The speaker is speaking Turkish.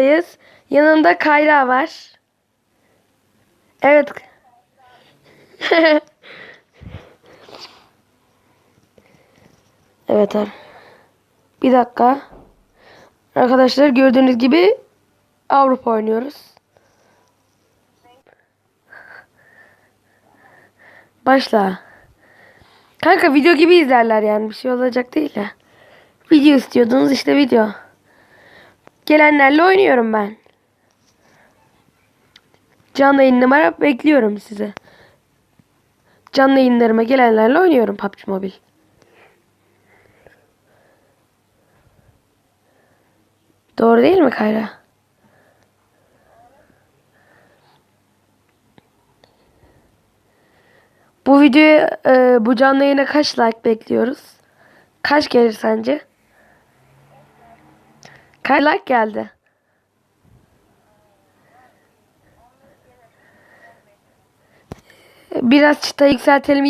yayındayız. Yanımda Kayra var. Evet. evet. ar- Bir dakika. Arkadaşlar gördüğünüz gibi Avrupa oynuyoruz. Başla. Kanka video gibi izlerler yani bir şey olacak değil ya. Video istiyordunuz işte video. Gelenlerle oynuyorum ben. Canlı yayın numara bekliyorum size. Canlı yayınlarıma gelenlerle oynuyorum PUBG Mobile. Doğru değil mi Kayra? Bu videoya e, bu canlı yayına kaç like bekliyoruz? Kaç gelir sence? Kaç like geldi? Biraz çıta yükseltelim.